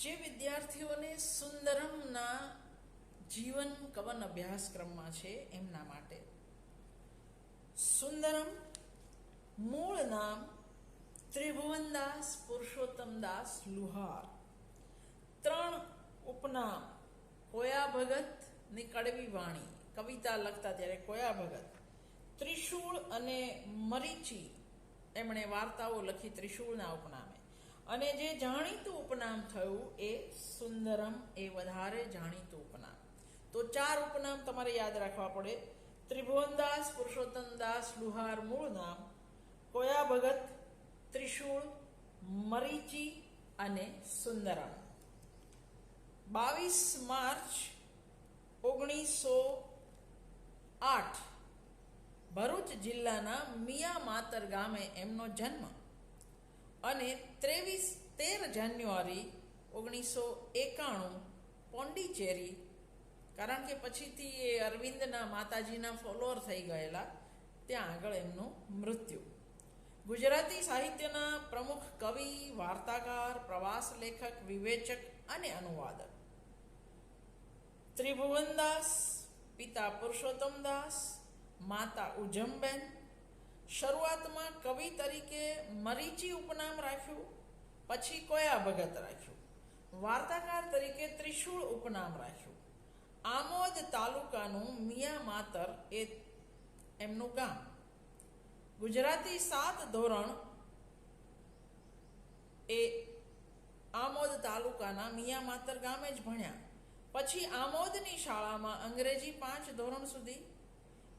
જે વિદ્યાર્થીઓને સુંદરમના જીવન કવન અભ્યાસક્રમમાં છે એમના માટે. સુંદરમ, મૂળ નામ ત્રિભુવનદાસ પુરુષોત્તમદાસ લુહાર. ત્રણ ઉપનામ, કોયા ભગતની કડવી વાણી. કવિતા લખતા ત્યારે કોયા ભગત. ત્રિશૂળ અને મરીચી, એમણે વાર્તાઓ લખી ત્રિશૂળના ઉપનામે. અને જે જાણીતું ઉપનામ થયું એ સુંદરમ એ વધારે જાણીતું ઉપનામ. તો ચાર ઉપનામ તમારે યાદ રાખવા પડે. ત્રિભુવનદાસ પુરુષોત્તમદાસ લુહાર મૂળ નામ, કોયા ભગત, ત્રિશૂળ, મરીચી અને સુંદરમ. બાવીસ માર્ચ ઓગણીસો આઠ ભરૂચ જિલ્લાના મિયા માતર ગામે એમનો જન્મ અને ત્રેવીસ તેર જાન્યુઆરી ઓગણીસો એકાણું પોંડિચેરી, કારણ કે પછીથી એ અરવિંદના માતાજીના ફોલોઅર થઈ ગયેલા, ત્યાં આગળ એમનું મૃત્યુ. ગુજરાતી સાહિત્યના પ્રમુખ કવિ, વાર્તાકાર, પ્રવાસ લેખક, વિવેચક અને અનુવાદક. ત્રિભુવનદાસ, પિતા પુરુષોત્તમદાસ, માતા ઉજમબેન શરૂઆતમાં કવિ તરીકે મરીચી ઉપનામ રાખ્યું, પછી કોયા ભગત રાખ્યું? વાર્તાકાર તરીકે ત્રિશૂળ ઉપનામ રાખ્યું. આમોદ તાલુકાનું મિયા માતર એ એમનું ગામ. ગુજરાતી સાત ધોરણ એ આમોદ તાલુકાના મિયા માતર ગામે જ ભણ્યા. પછી આમોદની શાળામાં અંગ્રેજી પાંચ ધોરણ સુધી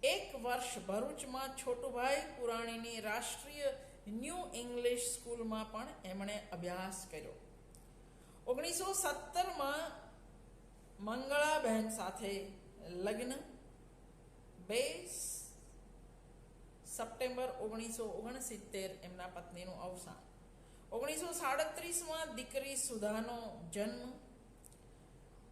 એક વર્ષ ભરૂચમાં છોટુભાઈ પુરાણીની રાષ્ટ્રીય ન્યૂ ઇંગ્લિશ સ્કૂલમાં પણ એમણે અભ્યાસ કર્યો. ઓગણીસો સત્તરમાં મંગળાબહેન સાથે લગ્ન. બે સપ્ટેમ્બર ઓગણીસો ઓગણસિત્તેર એમના પત્નીનું અવસાન. ઓગણીસો સાડત્રીસમાં દીકરી સુધાનો જન્મ.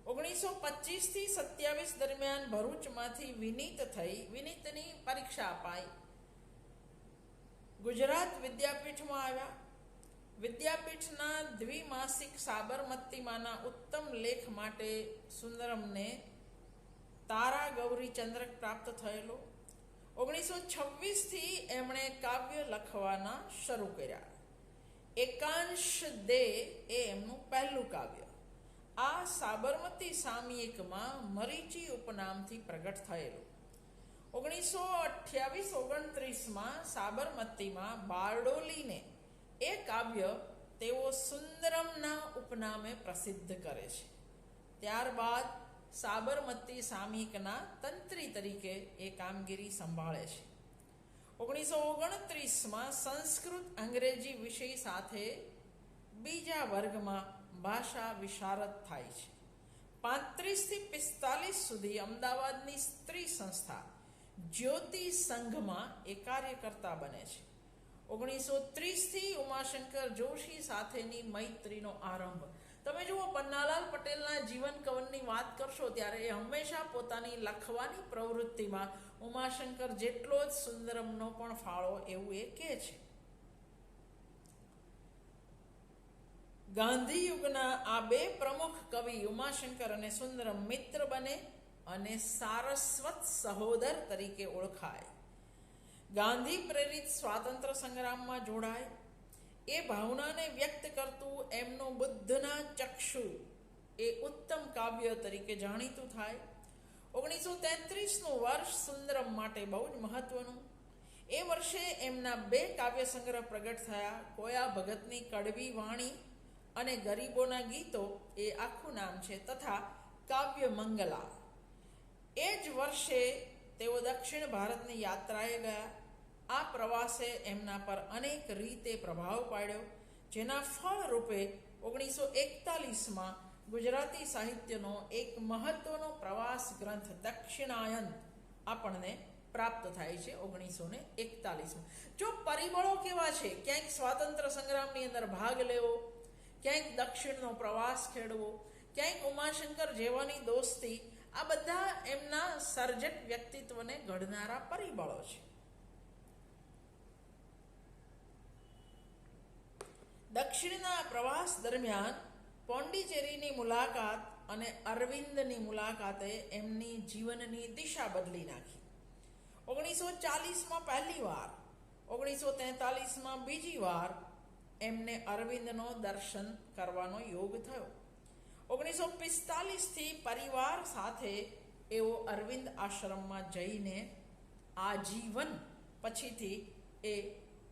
ઓગણીસો પચીસથી સત્યાવીસ દરમિયાન ભરૂચમાંથી વિનીત થઈ, વિનીતની પરીક્ષા અપાઈ. ગુજરાત વિદ્યાપીઠમાં આવ્યા. વિદ્યાપીઠના દ્વિમાસિક સાબરમતીમાંના ઉત્તમ લેખ માટે સુંદરમને તારા ગૌરી ચંદ્રક પ્રાપ્ત થયેલો. ઓગણીસો છવ્વીસથી એમણે કાવ્ય લખવાના શરૂ કર્યા. એકાંશ દે એ એમનું પહેલું કાવ્ય. આ સાબરમતી સામયિકમાં મરીચી ઉપનામથી પ્રગટ થયેલું. ઓગણીસો અઠ્યાવીસ ઓગણત્રીસમાં સાબરમતીમાં બારડોલીને એ કાવ્ય તેઓ સુંદરમના ઉપનામે પ્રસિદ્ધ કરે છે. ત્યારબાદ સાબરમતી સામયિકના તંત્રી તરીકે એ કામગીરી સંભાળે છે. ઓગણીસો ઓગણત્રીસમાં સંસ્કૃત અંગ્રેજી વિષય સાથે બીજા વર્ગમાં ભાષા વિશારદ થાય છે. પાંત્રીસથી પિસ્તાલીસ સુધી અમદાવાદની સ્ત્રી સંસ્થા જ્યોતિ સંઘમાં એ કાર્યકર્તા બને છે. ઓગણીસો ત્રીસથી ઉમાશંકર જોશી સાથેની મૈત્રીનો આરંભ. તમે જુઓ, પન્નાલાલ પટેલના જીવન કવનની વાત કરશો ત્યારે એ હંમેશા પોતાની લખવાની પ્રવૃત્તિમાં ઉમાશંકર જેટલો જ સુંદરમનો પણ ફાળો એવું એ કહે છે. ગાંધી યુગના આ બે પ્રમુખ કવિ ઉમાશંકર અને સુંદરમ મિત્ર બને અને સારસ્વત સહોદર તરીકે ઓળખાય. ગાંધી પ્રેરિત સ્વાતંત્ર્ય સંગ્રામમાં જોડાય. એ ભાવનાને વ્યક્ત કરતું એમનું બુદ્ધના ચક્ષુ એ ઉત્તમ કાવ્ય તરીકે જાણીતું થાય. ઓગણીસો તેત્રીસનું વર્ષ સુંદરમ માટે બહુ જ મહત્વનું. એ વર્ષે એમના બે કાવ્ય સંગ્રહ પ્રગટ થયા. કોયા ભગતની કડવી વાણી અને ગરીબોના ગીતો એ આખું નામ છે તથા કાવ્ય મંગલા. એ જ વર્ષે તેઓ દક્ષિણ ભારતની યાત્રાએ ગયા. આ પ્રવાસે એમના પર અનેક રીતે પ્રભાવ પાડ્યો, જેના ફળ રૂપે ઓગણીસો એકતાલીસમાં ગુજરાતી સાહિત્યનો એક મહત્વનો પ્રવાસ ગ્રંથ દક્ષિણાયન આપણને પ્રાપ્ત થાય છે ઓગણીસો એકતાલીસમાં. જો પરિબળો કેવા છે? ક્યાંક સ્વાતંત્ર્ય સંગ્રામની અંદર ભાગ લેવો ક્યાંક દક્ષિણનો પ્રવાસ ખેડવો, ક્યાંક ઉમાશંકર જેવાની દોસ્તી, આ બધા એમના સર્જક વ્યક્તિત્વને ઘડનારા પરિબળો છે. દક્ષિણના પ્રવાસ દરમિયાન પોંડિચેરીની મુલાકાત અને અરવિંદની મુલાકાતે એમની જીવનની દિશા બદલી નાખી. ઓગણીસો ચાલીસમાં પહેલી વાર, ઓગણીસો તેતાલીસમાં બીજી વાર એમને અરવિંદનો દર્શન કરવાનો યોગ થયો. ઓગણીસો પિસ્તાલીસથી પરિવાર સાથે એઓ અરવિંદ આશ્રમમાં જઈને આજીવન પછીથી એ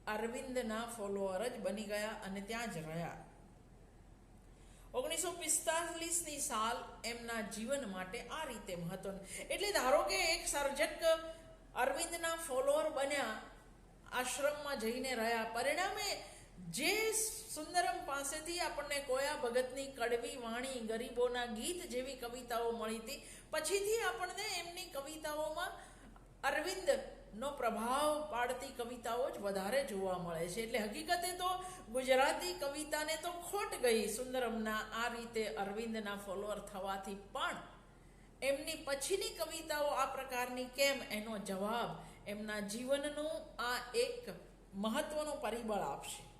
અરવિંદના ફોલોઅર જ બની ગયા અને ત્યાં જ રહ્યા. ઓગણીસો પિસ્તાલીસની સાલ એમના જીવન માટે આ રીતે મહત્વનું. એટલે ધારો કે એક સર્જક અરવિંદના ફોલોઅર બન્યા, આશ્રમમાં જઈને રહ્યા. પરિણામે જે સુંદરમ પાસેથી આપણને કોયા ભગતની કડવી વાણી, ગરીબોના ગીત જેવી કવિતાઓ મળી હતી. પછીથી આપણને એમની કવિતાઓમાં અરવિંદ નો પ્રભાવ પાડતી કવિતાઓ જ વધારે જોવા મળે છે. એટલે હકીકતે તો ગુજરાતી કવિતાને તો ખોટ ગઈ સુંદરમના આ રીતે અરવિંદના ફોલોઅર થવાથી પણ. એમની પછીની કવિતાઓ આ પ્રકારની કેમ? એનો જવાબ એમના જીવનનું આ એક મહત્વનું પરિબળ આપશે.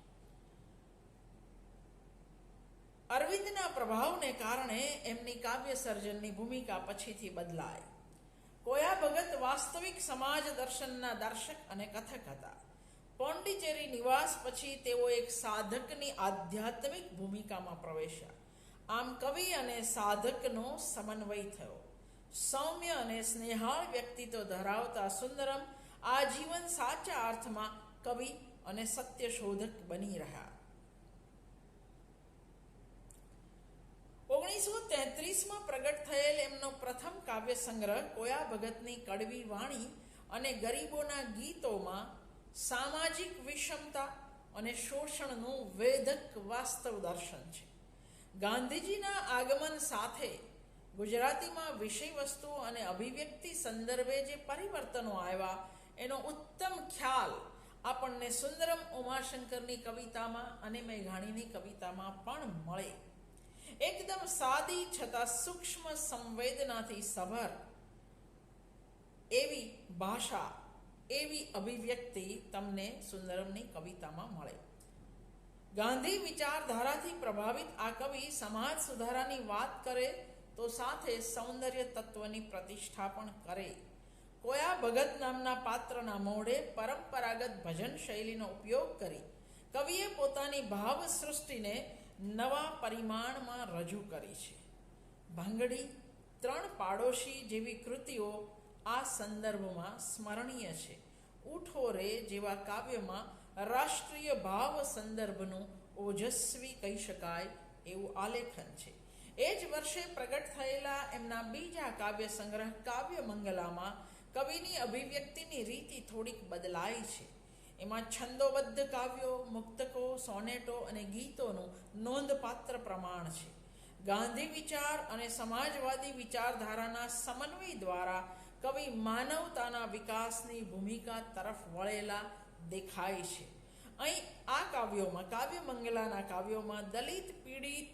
અરવિંદના પ્રભાવને કારણે એમની કાવ્ય સર્જનની ભૂમિકા પછીથી બદલાય કોયા ભગત વાસ્તવિક સમાજ દર્શનના દર્શક અને કથક હતા? પોંડિચેરી નિવાસ પછી તેઓ એક સાધકની આધ્યાત્મિક ભૂમિકામાં પ્રવેશ્યા. આમ કવિ અને સાધકનો સમન્વય થયો. સૌમ્ય અને સ્નેહાળ વ્યક્તિત્વ ધરાવતા સુંદરમ આજીવન સાચા અર્થમાં કવિ અને સત્ય શોધક બની રહ્યા ઓગણીસો તેત્રીસમાં પ્રગટ થયેલ એમનો પ્રથમ કાવ્ય સંગ્રહ કોયા ભગતની કડવી વાણી અને ગરીબોના ગીતોમાં સામાજિક વિષમતા અને શોષણનું વેધક વાસ્તવ દર્શન છે. ગાંધીજીના આગમન સાથે ગુજરાતીમાં વિષય વસ્તુ અને અભિવ્યક્તિ સંદર્ભે જે પરિવર્તનો આવ્યા, એનો ઉત્તમ ખ્યાલ આપણને સુંદરમ ઉમાશંકરની કવિતામાં અને મેઘાણીની કવિતામાં પણ મળે. એકદમ સાદી છતાં સૂક્ષ્મ સંવેદનાથી સભર એવી ભાષા, એવી અભિવ્યક્તિ તમને સુંદરમની કવિતામાં મળે. ગાંધી વિચારધારાથી પ્રભાવિત આ કવિ સમાજ સુધારાની વાત કરે તો સાથે સૌંદર્ય તત્વની પ્રતિષ્ઠા પણ કરે. કોયા ભગત નામના પાત્રના મોઢે પરંપરાગત ભજન શૈલીનો ઉપયોગ કરી. કવિએ પોતાની ભાવ સૃષ્ટિને નવા પરિમાણમાં રજૂ કરી છે. ભાંગડી ત્રણ પાડોશી જેવી કૃતિઓ આ સંદર્ભમાં સ્મરણીય છે. ઉઠો રે જેવા કાવ્યમાં રાષ્ટ્રીય ભાવ સંદર્ભનું ઓજસ્વી કહી શકાય એવું આલેખન છે. એ જ વર્ષે પ્રગટ થયેલા એમના બીજા કાવ્ય સંગ્રહ કાવ્ય મંગલામાં કવિની અભિવ્યક્તિની રીતિ થોડીક બદલાઈ છે. એમાં છંદોબદ્ધ કાવ્યો, મુક્તકો, સોનેટો અને ગીતોનું નોંધપાત્ર પ્રમાણ છે. ગાંધી વિચાર અને સમાજવાદી વિચારધારાના સમન્વય દ્વારા કવિ માનવતાના વિકાસની ભૂમિકા તરફ વળેલા દેખાય છે. અહીં આ કાવ્યોમાં, કાવ્ય મંગલાના કાવ્યોમાં દલિત, પીડિત,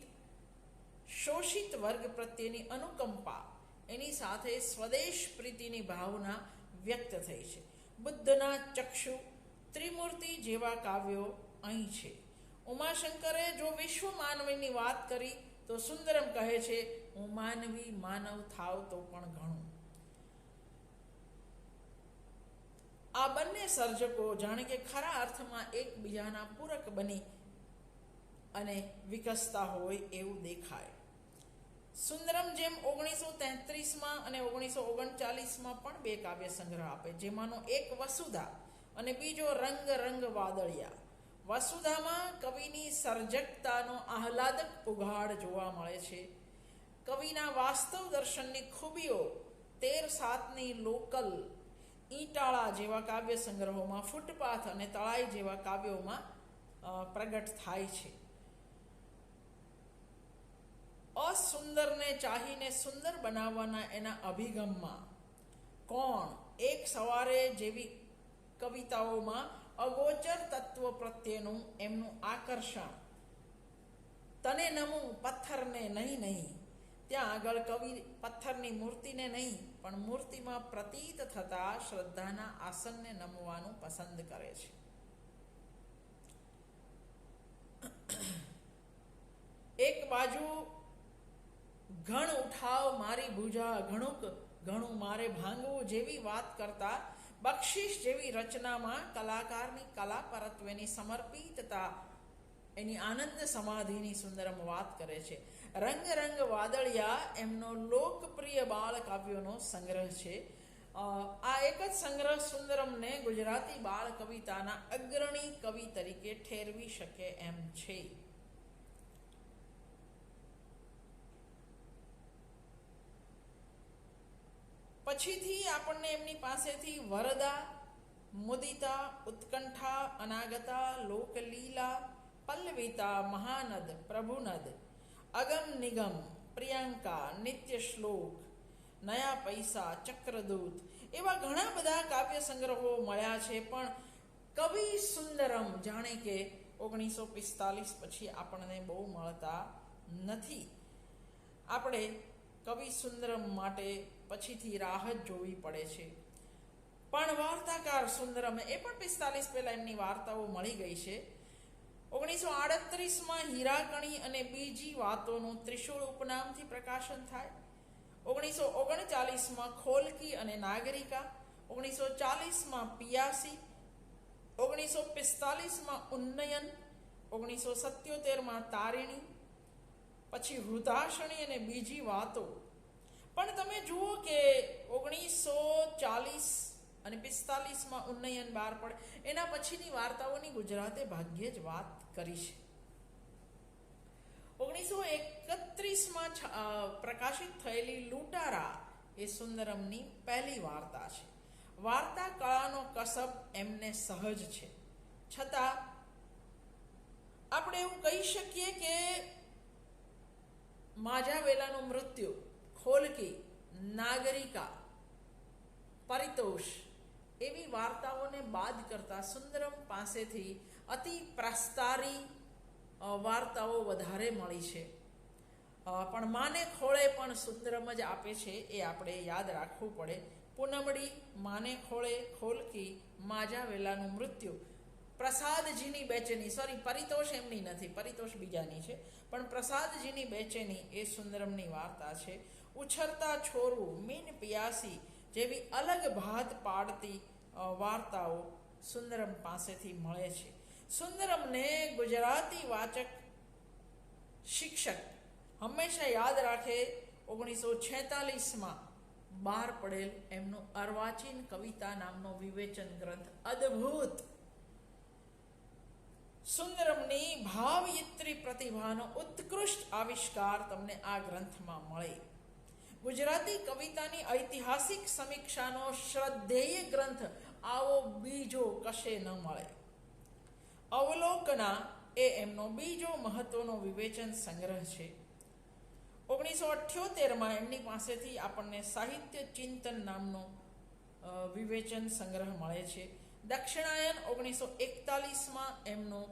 શોષિત વર્ગ પ્રત્યેની અનુકંપા એની સાથે સ્વદેશ પ્રીતિની ભાવના વ્યક્ત થઈ છે. બુદ્ધના ચક્ષુ ત્રિમૂર્તિ જેવા કાવ્યો અહીં છે. ઉમાશંકરે જો વિશ્વ માનવીની વાત કરી, તો સુંદરમ કહે છે, હું માનવી માનવ થાવ તો પણ ઘણું. આ બંને સર્જકો જાણે કે ખરા અર્થમાં એકબીજાના પૂરક બની અને વિકસતા હોય એવું દેખાય. સુંદરમ જેમ ઓગણીસો તેત્રીસમાં અને ઓગણીસો ઓગણચાલીસમાં પણ બે કાવ્ય સંગ્રહ આપે, જેમાંનો એક વસુધા અને બીજો રંગ રંગ વાદળિયા. વસુધામાં કવિની સર્જકતાનો આહલાદક ઉઘાડ જોવા મળે છે. કવિના વાસ્તવ દર્શનની ખૂબીઓ તેર સાતની લોકલ, ઈંટાળા જેવા કાવ્ય સંગ્રહોમાં ફૂટપાથ અને તળાઈ જેવા કાવ્યોમાં પ્રગટ થાય છે. અસુંદરને ચાહીને સુંદર બનાવવાના એના અભિગમમાં કોણ એક સવારે જેવી કવિતાઓમાં અગોચર તત્વ પ્રત્યેનું એમનું આકર્ષણ. તને નમું પથ્થરને નહીં નહીં. ત્યાં આગળ કવિ પથ્થરની મૂર્તિને નહીં, પણ મૂર્તિમાં પ્રતીત થતા શ્રદ્ધાના આસનને નમવાનું પસંદ કરે છે. એક બાજુ, ઘણ ઉઠાવ મારી ભુજા, ઘણુંક ઘણું મારે ભાંગવું જેવી વાત કરતા બક્ષિસ જેવી રચનામાં કલાકારની કલા પરત્વેની સમર્પિતતા, એની આનંદ સમાધિની સુંદરમ વાત કરે છે. રંગ રંગ વાદળિયા એમનો લોકપ્રિય બાળ કાવ્યોનો સંગ્રહ છે. આ એક જ સંગ્રહ સુંદરમને ગુજરાતી બાળ કવિતાના અગ્રણી કવિ તરીકે ઠેરવી શકે એમ છે. પછીથી આપણને એમની પાસેથી વરદા, મુદિતા, ઉત્કંઠા, અનાગતા, લોકલીલા, પલ્લવિતા, મહાનદ, પ્રભુનદ, અગમ નિગમ, પ્રિયંકા નિત્ય શ્લોક નયા પૈસા, ચક્રદૂત એવા ઘણા બધા કાવ્ય સંગ્રહો મળ્યા છે. પણ કવિ સુંદરમ જાણે કે ઓગણીસો પિસ્તાલીસ પછી આપણને બહુ મળતા નથી. આપણે કવિ સુંદરમ માટે પછીથી રાહ જોવી પડે છે. પણ વાર્તાકાર સુંદરમ એ પણ પિસ્તાલીસ પહેલા એમની વાર્તાઓ મળી ગઈ છે. ઓગણીસો આડત્રીસમાં હીરાકણી અને બીજી વાતોનું ત્રિશુળ ઉપનામથી પ્રકાશન થાય. ઓગણીસો ઓગણચાલીસમાં ખોલકી અને નાગરિકા. ઓગણીસો ચાલીસમાં પિયાસી. ઓગણીસો પિસ્તાલીસમાં ઉન્નયન. ઓગણીસો સત્યોતેરમાં તારિણી. પછી હૃદાશણી અને બીજી વાતો. પણ તમે જુઓ કે ઓગણીસો ચાલીસ અને પિસ્તાલીસમાં ઉન્નયન બહાર પડે. એના પછીની વાર્તાઓની ગુજરાતે ભાગ્યે જ વાત કરી છે. ઓગણીસો એકત્રીસમાં પ્રકાશિત થયેલી લૂંટારા એ સુંદરમની પહેલી વાર્તા છે. વાર્તા કળાનો કસબ એમને સહજ છે. છતાં, આપણે એવું કહી શકીએ કે માજા વેલાનું મૃત્યુ ખોલકી, નાગરિકા, પરિતોષ એવી વાર્તાઓને બાદ કરતા સુંદરમ પાસેથી અતિ પ્રસ્તારી વાર્તાઓ વધારે મળી છે. પણ માને ખોળે પણ સુંદરમ જ આપે છે એ આપણે યાદ રાખવું પડે. પૂનમડી, માને ખોળે ખોલકી, માજા વેલાનું મૃત્યુ. પ્રસાદજીની બેચેની સોરી પરિતોષ એમની નથી, પરિતોષ બીજાની છે. પણ પ્રસાદજીની બેચેની એ સુંદરમની વાર્તા છે. ઉછરતા છોરું મીન પિયાસી જેવી અલગ ભાત પાડતી વાર્તાઓ સુંદરમ પાસેથી મળે છે. સુંદરમને ગુજરાતી વાચક, શિક્ષક હંમેશા યાદ રાખે ઓગણીસો છેતાલીસમાં બહાર પડેલ એમનું અર્વાચીન કવિતા નામનો વિવેચન ગ્રંથ અદ્ભુત. સુંદરમની ભાવયિત્રી પ્રતિભાનો ઉત્કૃષ્ટ આવિષ્કાર તમને આ ગ્રંથમાં મળે. ગુજરાતી કવિતાની ઐતિહાસિક સમીક્ષાનો શ્રદ્ધેય ગ્રંથ આવો બીજો કશે ન મળે. અવલોકના એ એમનો બીજો મહત્વનો વિવેચન સંગ્રહ છે. ઓગણીસો અઠ્યોતેરમાં એમની પાસેથી આપણને સાહિત્ય ચિંતન નામનો વિવેચન સંગ્રહ મળે છે. દક્ષિણાયન ઓગણીસો એકતાલીસમાં એમનો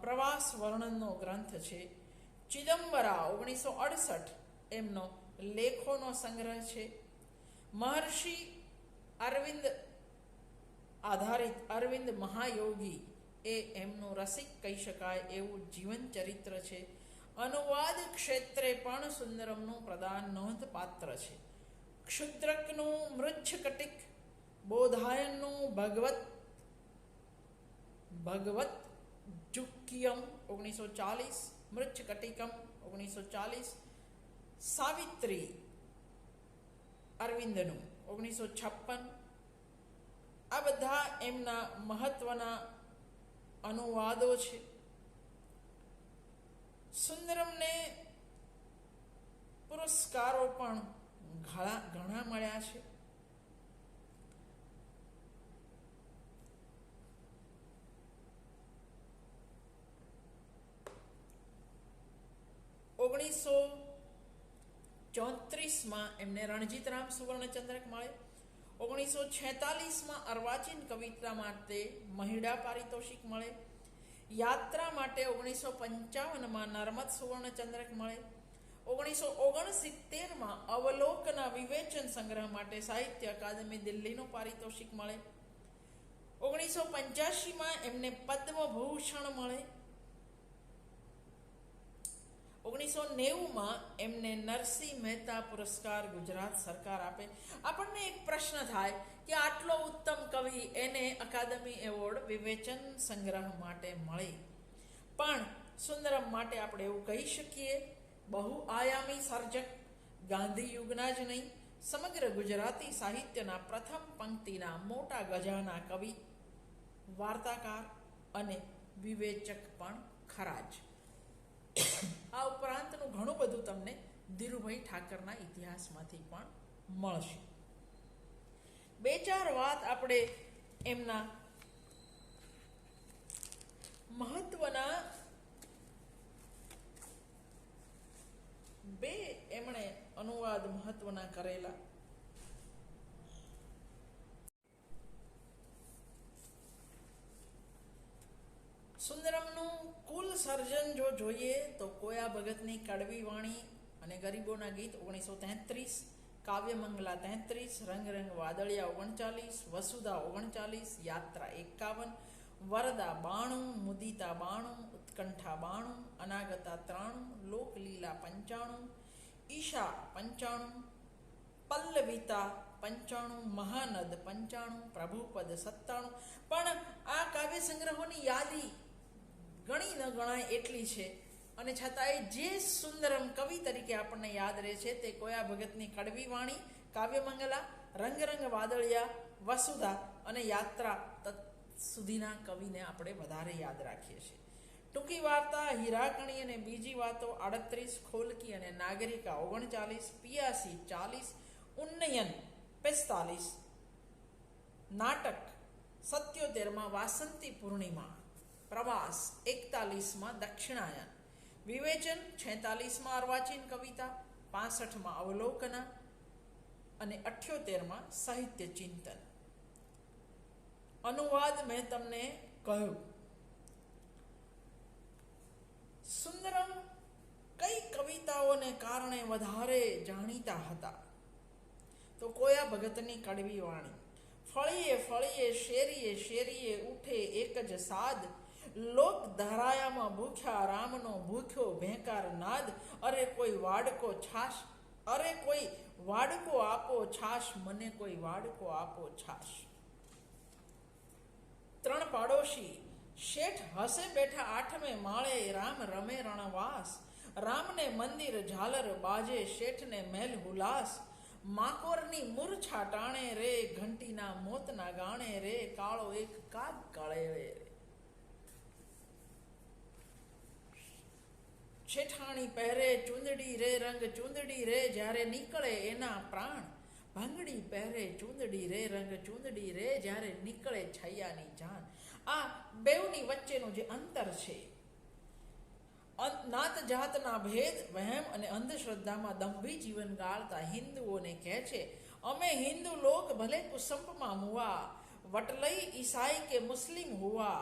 પ્રવાસ વર્ણનનો ગ્રંથ છે. ચિદમ્બરા ઓગણીસો અડસઠ એમનો લેખોનો સંગ્રહ છે. મહર્ષિ અરવિંદ આધારિત અરવિંદ મહાયોગી એ એમનું રસિક કહી શકાય એવું જીવન ચરિત્ર છે. અનુવાદ ક્ષેત્રે પણ સુંદરમનું પ્રદાન નોંધપાત્ર છે. ક્ષુદ્રકનું મૃચ્છકટિક બોધાયનનું ભગવત ભગવત જુક્યમ ઓગણીસો ચાલીસ મૃચ્છકટિકમ ઓગણીસો ચાલીસ સાવિત્રી અરવિંદનું ઓગણીસો છપ્પન આ બધા એમના મહત્વના અનુવાદો છે સુંદરમને પુરસ્કારો પણ ઘણા ઘણા મળ્યા છે ઓગણીસો ચોત્રીસમાં એમને રણજીતરામ સુવર્ણચંદ્રક મળે ઓગણીસો છેતાલીસમાં અર્વાચીન કવિતા માટે મહિડા પારિતોષિક મળે યાત્રા માટે ઓગણીસો પંચાવનમાં નર્મદ સુવર્ણચંદ્રક મળે ઓગણીસો ઓગણસિત્તેરમાં અવલોકના વિવેચન સંગ્રહ માટે સાહિત્ય અકાદમી દિલ્હીનું પારિતોષિક મળે ઓગણીસો પંચ્યાસીમાં એમને પદ્મભૂષણ મળે ઓગણીસો નેવુંમાં એમને નરસિંહ મહેતા પુરસ્કાર ગુજરાત સરકાર આપે. આપણને એક પ્રશ્ન થાય કે આટલો ઉત્તમ કવિ એને અકાદમી એવોર્ડ વિવેચન સંગ્રહ માટે મળી. પણ સુંદરમ માટે આપણે એવું કહી શકીએ, બહુ આયામી સર્જક, ગાંધી યુગના જ નહીં, સમગ્ર ગુજરાતી સાહિત્યના પ્રથમ પંક્તિના મોટા ગજાના કવિ, વાર્તાકાર અને વિવેચક પણ ખરા જ. આ ઉપરાંતનું ઘણું બધું તમને ધીરુભાઈ ઠાકરના ઇતિહાસમાંથી પણ મળશે. બે ચાર વાત આપણે એમના મહત્વના બે એમણે અનુવાદ મહત્વના કરેલા. સુંદરમનું સર્જન જો જોઈએ તો કોયા ભગતની કડવી વાણી અને ગરીબોના ગીત ઓગણીસો તેત્રીસ કાવ્યમંગલા તેત્રીસ, રંગ રંગ વાદળિયા ઓગણચાલીસ, વસુધા ઓગણચાલીસ, યાત્રા એકાવન, વરદા બાણું, મુદિતા બાણું, ઉત્કંઠા બાણું, અનાગતા ત્રાણું, લોકલીલા પંચાણું, ઈશા પંચાણું, પલ્લવિતા પંચાણું, મહાનદ પંચાણું, પ્રભુપદ સત્તાણું. પણ આ કાવ્ય સંગ્રહોની યાદી ગણી ન ગણાય એટલી છે. અને છતાંય જે સુંદરમ કવિ તરીકે આપણને યાદ રહે છે તે કોયા ભગતની કડવી વાણી, કાવ્યમંગલા રંગ રંગ વાદળિયા, વસુધા અને યાત્રા સુધીના કવિને આપણે વધારે યાદ રાખીએ છીએ. ટૂંકી વાર્તા, હીરાકણી અને બીજી વાતો આડત્રીસ, ખોલકી અને નાગરિકા ઓગણચાલીસ, પિયાસી, ચાલીસ, ઉન્નયન પિસ્તાલીસ, નાટક સત્યોતેરમાં વાસંતી પૂર્ણિમા. પ્રવાસ, એકતાલીસમાં દક્ષિણાયન. વિવેચન, છેતાલીસમાં અર્વાચીન કવિતા, પાસઠમાં અવલોકના અને અઠ્યોતેરમાં સાહિત્ય ચિંતન. અનુવાદ મેં તમને કહ્યું. સુંદરમ કઈ કવિતાઓને કારણે વધારે જાણીતા હતા? તો કોયા ભગતની કડવી વાણી? ફળીએ ફળીએ, શેરીએ શેરીએ, ઉઠે એક જ સાદ લોક ધારાયામાં ભૂખ્યા, રામનો ભૂખ્યો ભેંકાર નાદ, અરે કોઈ વાડકો છાશ, અરે કોઈ વાડકો આપો છાશ, મને કોઈ વાડકો આપો છાશ. ત્રણ પાડોશી, શેઠ હસે બેઠા આઠમે માળે, રામ રમે રણવાસ. રામને મંદિર ઝાલર બાજે, શેઠને મહેલ હુલાસ. માકોરની મૂર્છા ટાણે રે, ઘંટીના મોતના ગાણે રે, કાળો એક કાગ કાળે રે. શેઠાણી પહેરે ચૂંદડી રે રંગ, ચૂંદડી રે જ્યારે નીકળે એના પ્રાણ. ભાંગડી પહેરે ચૂંદડી રે રંગ, ચૂંદડી રે જ્યારે નીકળે છૈયાની જાન. આ બેવની વચ્ચેનું જે અંતર છે નાત જાતના ભેદ, વહેમ અને અંધશ્રદ્ધામાં દંભી જીવન ગાળતા હિન્દુઓને કહે છે, અમે હિન્દુ લોક ભલે કુસંપમાં મુવા, વટલઈ ઈસાઈ કે મુસ્લિમ હુવા.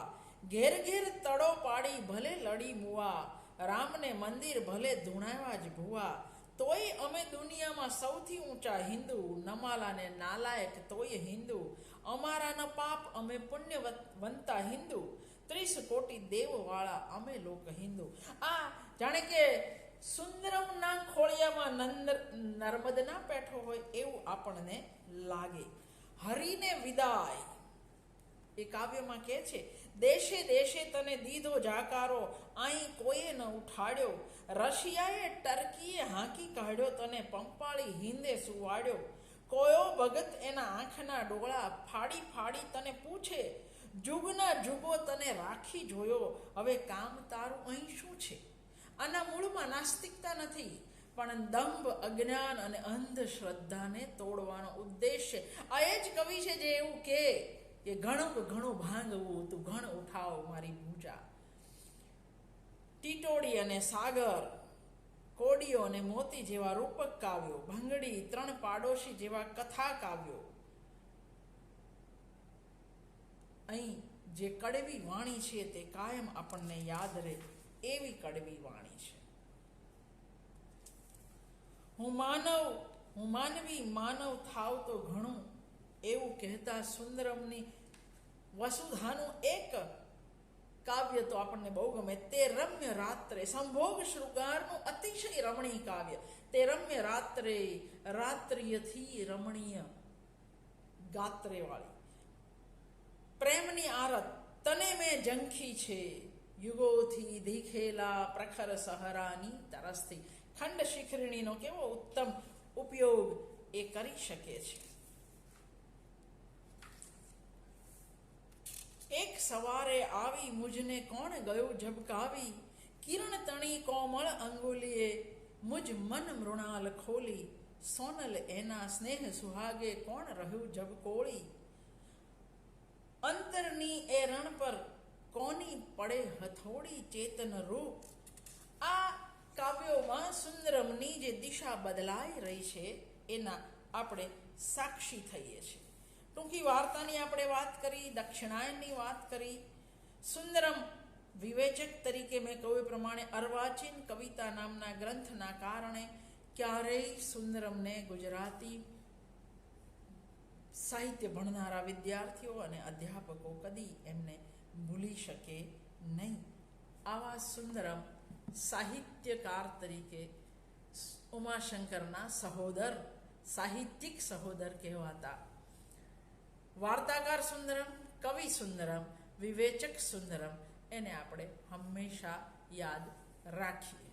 ઘેર ઘેર તડો પાડી ભલે લડી મુવા. રામને મંદિર ભલે ધૂણાવ્યા જ ભુવા, તોય અમે દુનિયામાં સૌથી ઊંચા હિન્દુ, નમાલાને નાલાયક, તોય હિન્દુ. અમારાના પાપ અમે પુણ્યવંતા હિન્દુ. ત્રીસ કોટી દેવવાળા અમે લોક હિન્દુ. આ, જાણે કે સુંદરમના ખોળિયામાં નંદ, નર્મદના પેઠો હોય એવું આપણને લાગે. હરિને વિદાય. એ કાવ્યમાં કહે છે દેશે દેશે તને દીધો જાકારો, અહીં કોઈએ ન ઉઠાડ્યો. રશિયાએ ટર્કીએ હાંકી કાઢ્યો, તને પંપાળી હિંદે સુવાડ્યો. કોયો ભગત એના આંખના ડોળા ફાડી ફાડી તને પૂછે? જુગના જુગો તને રાખી જોયો. હવે કામ તારું અહીં શું છે? આના મૂળમાં નાસ્તિકતા નથી, પણ દંભ, અજ્ઞાન અને અંધશ્રદ્ધાને તોડવાનો ઉદ્દેશ આ એ જ કવિ છે જે એવું કે કે ઘણું ઘણું ભાંગવું તું ઘણ ઉઠાવ મારી પૂજા. ટીટોડી અને સાગર, કોડીઓ અને મોતી જેવા રૂપક કાવ્યો, ભંગડી, ત્રણ પાડોશી જેવા કથા કાવ્યો. અહીં જે કડવી વાણી છે તે કાયમ આપણને યાદ રહે એવી કડવી વાણી છે. હું માનવ, હું માનવી, માનવ થાવ તો ઘણું એવું કહેતા સુંદરમની વસુધાનું એક કાવ્ય તો આપણને બહુ ગમે. તે રમ્ય રાત્રે, સંભોગ શૃગારનું અતિશય રમણીય કાવ્ય. તે રમ્ય રાત્રે, રાત્રિયથી રમણીય ગાત્રે વાળી પ્રેમની આરત, તને મેં ઝંખી છે. યુગોથી દીખેલા પ્રખર સહરાની તરસથી. ખંડ શિખરણીનો કેવો ઉત્તમ ઉપયોગ એ કરી શકે છે. એક સવારે આવી મુજને કોણ ગયો ઝબકાવી? કિરણ તણી કોમળ અંગુલીએ મુજ મન મૃણાલ ખોલી. સોનલ એના સ્નેહ સુહાગે કોણ રહ્યું ઝબકોળી? અંતરની એ રણ પર કોની પડે હથોડી ચેતન રૂપ? આ કાવ્યોમાં સુંદરમની જે દિશા બદલાઈ રહી છે, એના આપણે સાક્ષી થઈએ છીએ. ટૂંકી વાર્તાની આપણે વાત કરી, દક્ષિણાયનની વાત કરી. સુંદરમ વિવેચક તરીકે મેં કહ્યું પ્રમાણે અર્વાચીન કવિતા નામના ગ્રંથના કારણે ક્યારેય સુંદરમને ગુજરાતી સાહિત્ય ભણનારા વિદ્યાર્થીઓ અને અધ્યાપકો કદી એમને ભૂલી શકે નહીં. આવા સુંદરમ સાહિત્યકાર તરીકે ઉમાશંકરના સહોદર, સાહિત્યિક સહોદર કહેવાતા વાર્તાકાર સુંદરમ કવિ સુંદરમ વિવેચક સુંદરમ એને આપણે હંમેશા યાદ રાખીએ.